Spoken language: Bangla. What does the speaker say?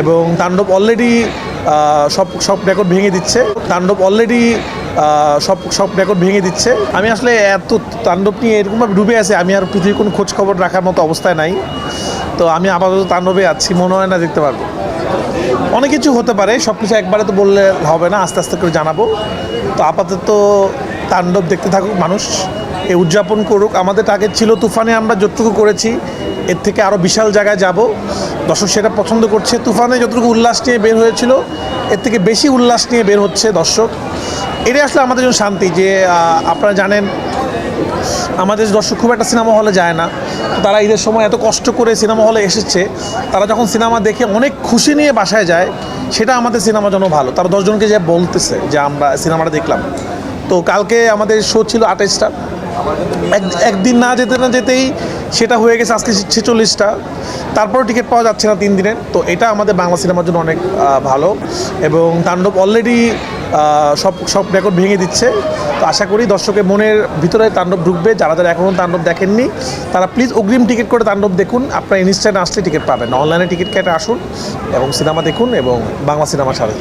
এবং তাণ্ডব অলরেডি সব সব রেকর্ড ভেঙে দিচ্ছে। তাণ্ডব অলরেডি সব সব রেকর্ড ভেঙে দিচ্ছে। আমি আসলে এত তাণ্ডব নিয়ে এরকমভাবে ডুবে আছি, আমি আর পৃথিবীর কোনো খোঁজ খবর রাখার মতো অবস্থায় নাই। তো আমি আপাতত তাণ্ডবে আছি, মনে হয় না দেখতে পারব। অনেক কিছু হতে পারে সব কিছু একবারে তো বললে হবে না, আস্তে আস্তে করে জানাব। তো আপাতত তাণ্ডব দেখতে থাকুক মানুষ, এ উদযাপন করুক। আমাদের টার্গেট ছিল তুফানে আমরা যতটুকু করেছি, এর থেকে আরও বিশাল জায়গায় যাব। দর্শক সেটা পছন্দ করছে। তুফানে যতটুকু উল্লাস নিয়ে বের হয়েছিল, এর থেকে বেশি উল্লাস নিয়ে বের হচ্ছে দর্শক। এটাই আসলে আমাদের জন্য শান্তি যে আপনারা জানেন, আমাদের দর্শক খুব একটা সিনেমা হলে যায় না। তারা ঈদের সময় এত কষ্ট করে সিনেমা হলে এসেছে, তারা যখন সিনেমা দেখে অনেক খুশি নিয়ে বাসায় যায়, সেটা আমাদের সিনেমার জন্য ভালো। তারা দশজনকে যে বলতেছে যে, আমরা সিনেমাটা দেখলাম। তো কালকে আমাদের শো ছিল আঠাইশটা। একদিন না যেতে না যেতেই সেটা হয়ে গেছে আজকে ছেচল্লিশটা। তারপরেও টিকিট পাওয়া যাচ্ছে না তিন দিনের। তো এটা আমাদের বাংলা সিনেমার জন্য অনেক ভালো। এবং তাণ্ডব অলরেডি সব সব রেকর্ড ভেঙে দিচ্ছে। তো আশা করি দর্শকের মনের ভিতরে তাণ্ডব ঢুকবে। যারা যারা এখনও তাণ্ডব দেখেননি, তারা প্লিজ অগ্রিম টিকিট করে তাণ্ডব দেখুন। আপনার ইনস্ট্যান্ট আসলে টিকিট পাবেন। অনলাইনে টিকিট কেটে আসুন এবং সিনেমা দেখুন এবং বাংলা সিনেমার সাথে